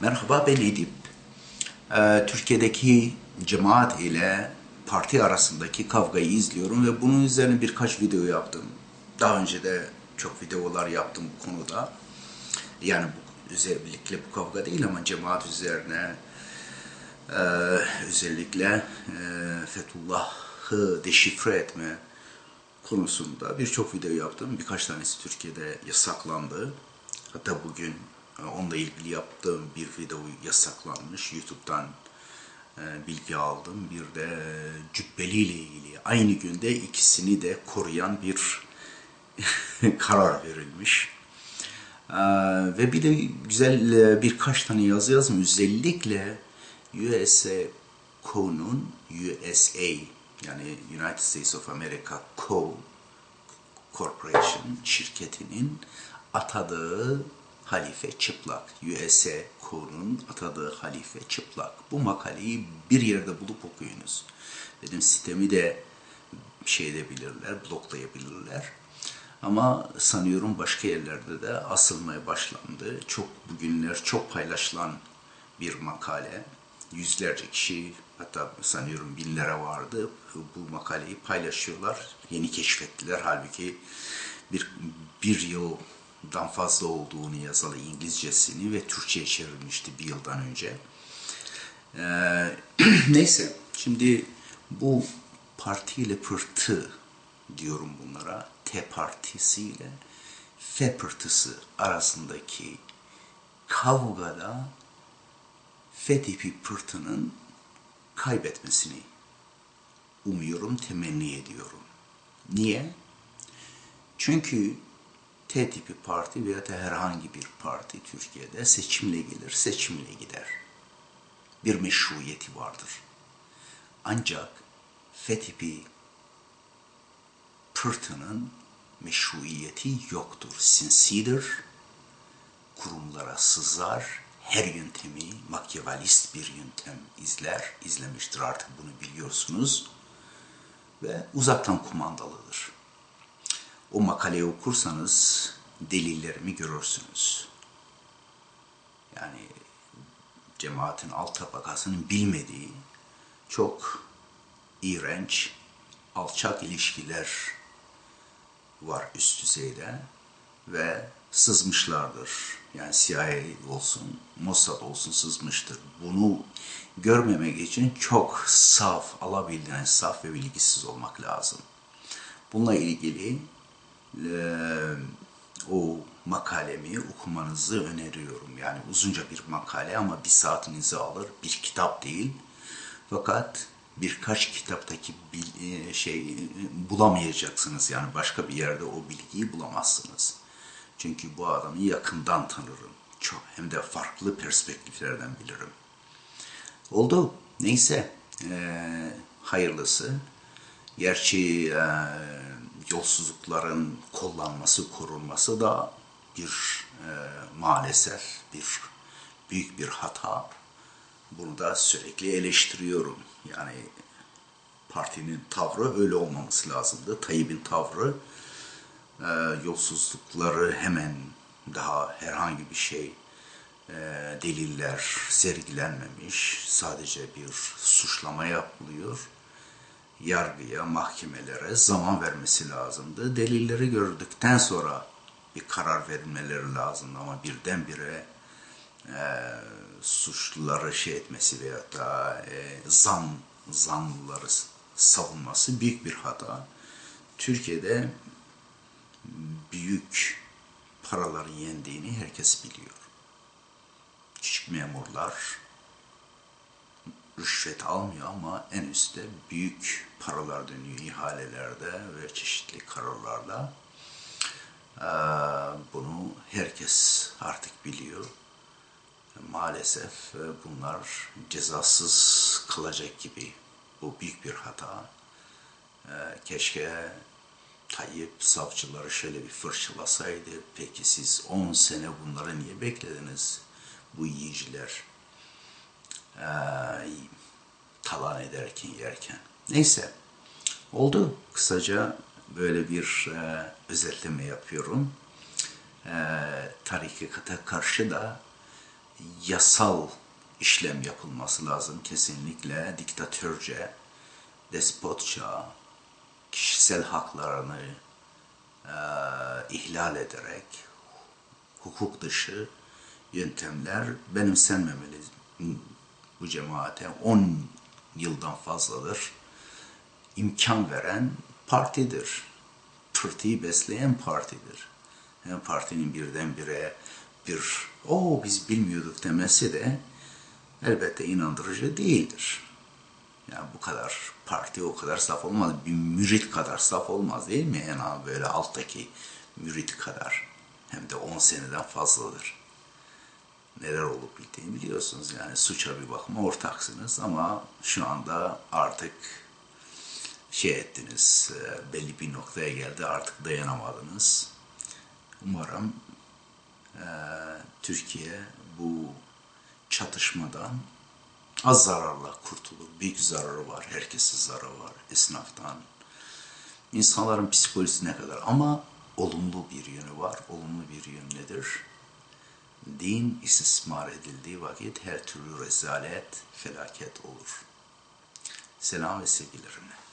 Merhaba ben Edip. Ee, Türkiye'deki cemaat ile parti arasındaki kavgayı izliyorum ve bunun üzerine birkaç video yaptım. Daha önce de çok videolar yaptım bu konuda. Yani bu, özellikle bu kavga değil ama cemaat üzerine e, özellikle e, Fethullah'ı deşifre etme konusunda birçok video yaptım. Birkaç tanesi Türkiye'de yasaklandı. Hatta bugün onunla ilgili yaptığım bir video yasaklanmış. YouTube'dan e, bilgi aldım. Bir de e, Cübbeli ile ilgili aynı günde ikisini de koruyan bir karar verilmiş. E, ve bir de güzel birkaç tane yazı yazdım. Özellikle USA Co'nun USA yani United States of America Co. Corporation şirketinin atadığı halife çıplak. USA Co'nun atadığı halife çıplak. Bu makaleyi bir yerde bulup okuyunuz. Dedim sitemi de şey edebilirler, bloklayabilirler. Ama sanıyorum başka yerlerde de asılmaya başlandı. Çok bugünler çok paylaşılan bir makale. Yüzlerce kişi hatta sanıyorum binlere vardı. Bu makaleyi paylaşıyorlar. Yeni keşfettiler. Halbuki bir, bir yıldan fazla olduğunu yazılı İngilizcesini ve Türkçe'ye çevrilmişti bir yıldan önce. Ee, neyse şimdi bu partiyle pırtı diyorum bunlara. T partisiyle F pırtısı arasındaki kavgada F tipi pırtının kaybetmesini umuyorum, temenni ediyorum. Niye? Çünkü T tipi parti veya da herhangi bir parti Türkiye'de seçimle gelir, seçimle gider. Bir meşruiyeti vardır. Ancak F tipi pırtının meşruiyeti yoktur. Sinsidir, kurumlara sızar, her yöntemi makyavelist bir yöntem izler, izlemiştir artık bunu biliyorsunuz ve uzaktan kumandalıdır. O makaleyi okursanız delillerimi görürsünüz. Yani cemaatin alt tabakasının bilmediği çok iğrenç, alçak ilişkiler var üst düzeyde ve sızmışlardır. Yani CIA olsun, Mossad olsun sızmıştır. Bunu görmemek için çok saf, alabildiğine saf ve bilgisiz olmak lazım. Bununla ilgili o makalemi okumanızı öneriyorum. Yani uzunca bir makale ama bir saatinizi alır. Bir kitap değil. Fakat birkaç kitaptaki bil, şey bulamayacaksınız. Yani başka bir yerde o bilgiyi bulamazsınız. Çünkü bu adamı yakından tanırım. Çok hem de farklı perspektiflerden bilirim. Oldu. Neyse. Ee, hayırlısı. Gerçi e, yolsuzlukların kullanması, korunması da bir e, maalesef bir büyük bir hata. Bunu da sürekli eleştiriyorum. Yani partinin tavrı öyle olmaması lazımdı. Tayyip'in tavrı e, yolsuzlukları hemen daha herhangi bir şey e, deliller sergilenmemiş. Sadece bir suçlama yapılıyor. Yargıya, mahkemelere zaman vermesi lazımdı. Delilleri gördükten sonra bir karar verilmeleri lazımdı ama birdenbire e, suçluları şey etmesi veya da e, zan, zanlıları savunması büyük bir hata. Türkiye'de büyük paraların yendiğini herkes biliyor. Küçük memurlar rüşvet almıyor ama en üstte büyük paralar dönüyor ihalelerde ve çeşitli kararlarla. Bunu herkes artık biliyor. Maalesef bunlar cezasız kalacak gibi. Bu büyük bir hata. Keşke Tayyip savcıları şöyle bir fırçalasaydı, peki siz 10 sene bunları niye beklediniz bu yiyiciler ee, talan ederken yerken. Neyse oldu kısaca böyle bir e, özetleme yapıyorum. E, tarikata karşı da yasal işlem yapılması lazım kesinlikle diktatörce, despotça, kişisel haklarını eee, ihlal ederek hukuk dışı yöntemler benimsenmemeli bu cemaate 10 yıldan fazladır imkan veren partidir. Pırtıyı besleyen partidir. Yani partinin birdenbire bir o biz bilmiyorduk demesi de elbette inandırıcı değildir. Yani bu kadar parti o kadar saf olmaz. Bir mürit kadar saf olmaz değil mi? En az böyle alttaki mürit kadar. Hem de 10 seneden fazladır. Neler olup bittiğini biliyorsunuz. Yani suça bir bakıma ortaksınız ama şu anda artık şey ettiniz, e, belli bir noktaya geldi artık dayanamadınız. Umarım e, Türkiye bu çatışmadan az zararla kurtulur. Büyük zararı var, herkese zararı var, esnaftan. İnsanların psikolojisi ne kadar ama olumlu bir yönü var. Olumlu bir yön nedir? Din istismar edildiği vakit her türlü rezalet, felaket olur. Selam ve sevgilerimle.